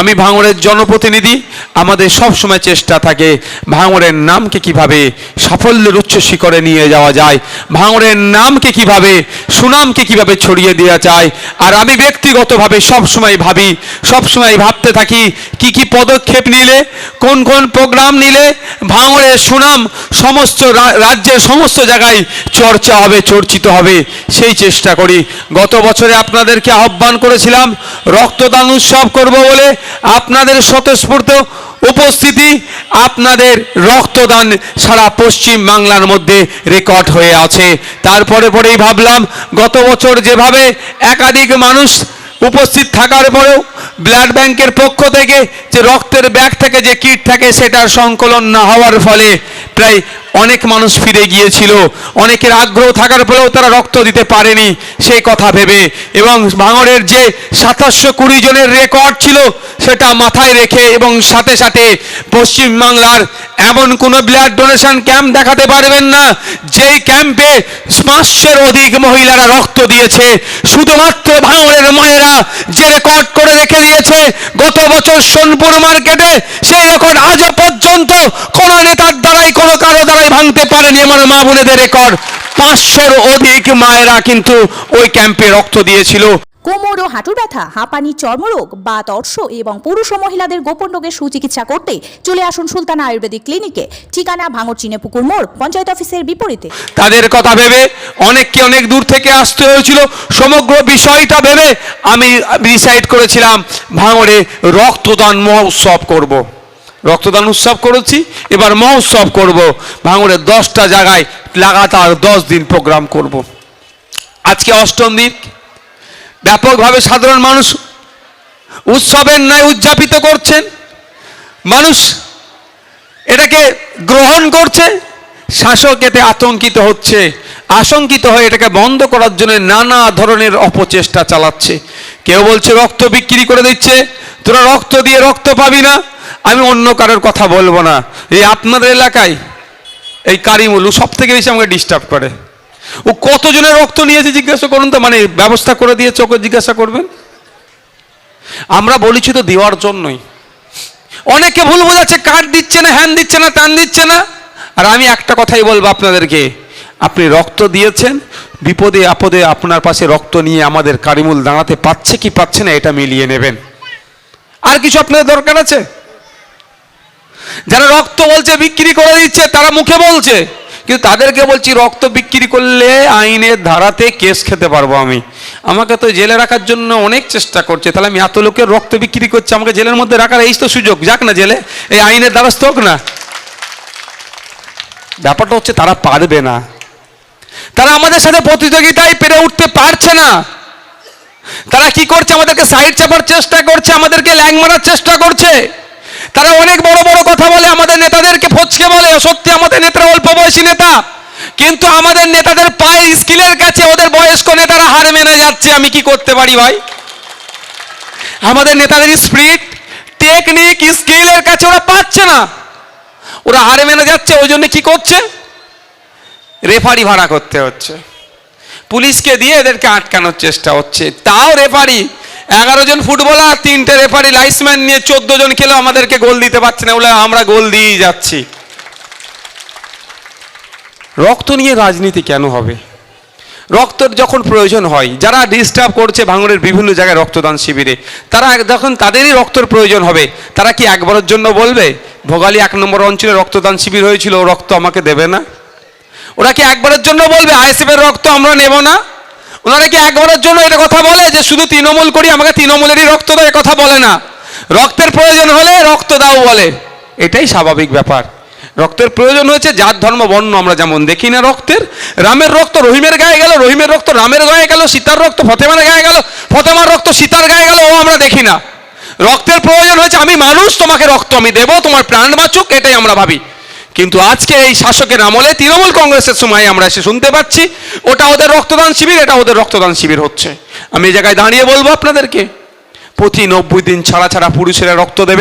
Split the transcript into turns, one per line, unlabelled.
আমি ভাঙড়ের জনপ্রতিনিধি। আমাদের সব সময় চেষ্টা থাকে ভাঙড়ের নামকে কীভাবে সাফল্যের উচ্চ শিখরে নিয়ে যাওয়া যায়, ভাঙড়ের নামকে কীভাবে, সুনামকে কীভাবে ছড়িয়ে দেওয়া যায়। আর আমি ব্যক্তিগতভাবে সব সময় ভাবি, সব সময় ভাবতে থাকি, কি কি পদক্ষেপ নিলে, কোন কোন প্রোগ্রাম নিলে ভাঙড়ের সুনাম সমস্ত রাজ্যের সমস্ত জায়গায় চর্চা হবে, চর্চিত হবে, সেই চেষ্টা করি। গত বছরে আপনাদেরকে আহ্বান করেছিলাম, রক্তদান উৎসব করব বলে আপনাদের স্বতঃস্ফূর্ত উপস্থিতি, আপনাদের রক্তদান সারা পশ্চিম বাংলার মধ্যে রেকর্ড হয়ে আছে। তারপরে পরেই ভাবলাম, গত বছর যেভাবে একাধিক মানুষ উপস্থিত থাকার পরেও ব্লাড ব্যাংকের পক্ষ থেকে যে রক্তের ব্যাগ থেকে যে কিট থাকে সেটার সংকলন না হওয়ার ফলে প্রায় অনেক মানুষ ফিরে গিয়েছিল। অনেকের আগ্রহ থাকার পরেও তারা রক্ত দিতে পারেনি, সেই কথা ভেবে। এবং ভাঙড়ের যে সাতাশশো কুড়ি জনের রেকর্ড ছিল, সেটা মাথায় রেখে এবং সাথে সাথে পশ্চিমবাংলার এমন কোনো ব্লাড ডোনেশন ক্যাম্প দেখাতে পারবেন না, যেই ক্যাম্পে পাঁচশোর অধিক মহিলারা রক্ত দিয়েছে। শুধুমাত্র ভাঙড়ের মায়েরা যে রেকর্ড করে রেখে দিয়েছে, গত বছর সোনপুর মার্কেটে সেই রেকর্ড আজও পর্যন্ত কোনো নেতার দ্বারাই কোনো কারও দ্বারাই ভাঙতে পারেনি আমার মা বোনেদের রেকর্ড পাঁচশোর অধিক মায়েরা কিন্তু ওই ক্যাম্পে রক্ত দিয়েছিল।
কোমর ও হাঁটুর ব্যথা হাঁপানি চর্মরোগ বা তর্স এবং পুরুষ ও মহিলাদের গোপন রোগের সুচিকিৎসা করতে চলে আসুন সুলতানা আয়ুর্বেদিক ক্লিনিকে। ঠিকানা ভাঙর চিনে পুকুর মোড় পঞ্চায়েত অফিসের বিপরীতে।
তাদের কথা ভেবে অনেককে অনেক দূর থেকে আসতে হয়েছিল। সমগ্র বিষয়টা ভেবে আমি ডিসাইড করেছিলাম ভাঙড়ে রক্তদান মহোৎসব করব। রক্তদান উৎসব করেছি, এবার মহোৎসব করব। ভাঙড়ের দশটা জায়গায় লাগাতার দশ দিন প্রোগ্রাম করব। আজকে অষ্টম দিন। ব্যাপকভাবে সাধারণ মানুষ উৎসবের ন্যায় উদযাপিত করছেন। মানুষ এটাকে গ্রহণ করছে। শাসক এতে আতঙ্কিত হচ্ছে। আশঙ্কিত হয়ে এটাকে বন্ধ করার জন্য নানা ধরনের অপচেষ্টা চালাচ্ছে। কেউ বলছে রক্ত বিক্রি করে দিচ্ছে। তোরা রক্ত দিয়ে রক্ত পাবি না। আমি অন্য কারোর কথা বলব না। এই আপনাদের এলাকায় এই কারিমুল সব থেকে বেশি আমাকে ডিস্টার্ব করে। ও কতজনের রক্ত নিয়েছে জিজ্ঞাসা করুন তো মানে ব্যবস্থা করে দিয়েছে ওকে জিজ্ঞাসা করবেন? আমরা বলেছি তো দেওয়ার জন্যই। অনেকে ভুল বোঝাচ্ছে কার্ড দিচ্ছে না, হ্যান দিচ্ছে না, ত্যান দিচ্ছে না। আর আমি একটা কথাই বলব আপনাদেরকে, আপনি রক্ত দিয়েছেন, বিপদে আপদে আপনার পাশে রক্ত নিয়ে আমাদের কারিমুল দাঁড়াতে পাচ্ছে কি পাচ্ছে না, এটা মিলিয়ে নেবেন। আর কিছু আপনাদের দরকার আছে? যারা রক্ত বলছে বিক্রি করে দিচ্ছে, তারা মুখে বলছে। কিন্তু তাদেরকে বলছি, রক্ত বিক্রি করলে আইনের ধারাতে কেস খেতে পারব আমি। আমাকে তো জেলে রাখার জন্য অনেক চেষ্টা করছে। তাহলে আমি এত লোকের রক্ত বিক্রি করছি, আমাকে জেলের মধ্যে রাখার এই তো সুযোগ। যাক না জেলে, এই আইনের দ্বারস্থ হোক না। ব্যাপারটা হচ্ছে তারা পারবে না। তারা আমাদের সাথে প্রতিযোগিতায় পেরে উঠতে পারছে না। তারা কি করছে? আমাদেরকে সাইড চাপার চেষ্টা করছে, আমাদেরকে ল্যাং মারার চেষ্টা করছে তারা অনেক বড় বড় কথা বলে আমাদের নেতাদেরকে ফচকে বলে সত্যি আমাদের নেতারা অল্প বয়সী নেতা। কিন্তু আমাদের নেতাদের পায়ের স্কিলের কাছে ওদের বয়স্ক নেতারা হার মেনে যাচ্ছে, আমি কি করতে পারি ভাই? আমাদের নেতাদের স্পিরিট টেকনিক স্কিলের কাছে ওরা পাচ্ছে না। ওরা হারে মেনে যাচ্ছে, ওই জন্য কি করছে? রেফারি ভাড়া করতে হচ্ছে। পুলিশকে দিয়ে এদেরকে আটকানোর চেষ্টা হচ্ছে। তাও রেফারি এগারো জন ফুটবলার, তিনটে রেফারি লাইসম্যান নিয়ে চোদ্দ জন খেলেও আমাদেরকে গোল দিতে পারছে না, বলে আমরা গোল দিয়েই যাচ্ছি। রক্ত নিয়ে রাজনীতি কেন হবে? রক্তের যখন প্রয়োজন হয়, যারা ডিস্টার্ব করছে ভাঙড়ের বিভিন্ন জায়গায় রক্তদান শিবিরে, তারা যখন তাদেরই রক্তের প্রয়োজন হবে, তারা কি একবারের জন্য বলবে, ভোগালী এক নম্বর অঞ্চলে রক্তদান শিবির হয়েছিল, রক্ত আমাকে দেবে না? ওরা কি একবারের জন্য বলবে, আইএসএফের রক্ত আমরা নেব না? ওনারা কি একবারের জন্য এটা কথা বলে যে শুধু তৃণমূল করি? আমাকে তৃণমূলেরই রক্ত দাও কথা বলে না। রক্তের প্রয়োজন হলে রক্ত দাও বলে। এটাই স্বাভাবিক ব্যাপার। রক্তের প্রয়োজন হয়েছে জাত, ধর্ম, বর্ণ, আমরা যেমন দেখি না রক্তের। রামের রক্ত রহিমের গায়ে গেল, রহিমের রক্ত রামের গায়ে গেল, সীতার রক্ত ফতেমার গায়ে গেল, ফতেমার রক্ত সীতার গায়ে গেল, ও আমরা দেখি না। রক্তের প্রয়োজন হয়েছে, আমি মানুষ, তোমাকে রক্ত আমি দেবো, তোমার প্রাণ বাঁচুক, এটাই আমরা ভাবি। কিন্তু আজকে এই শাসকের আমলে তৃণমূল কংগ্রেসের সময় আমরা এসে শুনতে পাচ্ছি, ওটা ওদের রক্তদান শিবির, এটা ওদের রক্তদান শিবির হচ্ছে। আমি এই জায়গায় দাঁড়িয়ে বলব আপনাদেরকে, প্রতি নব্বই দিন ছাড়া ছাড়া পুরুষেরা রক্ত দেবে।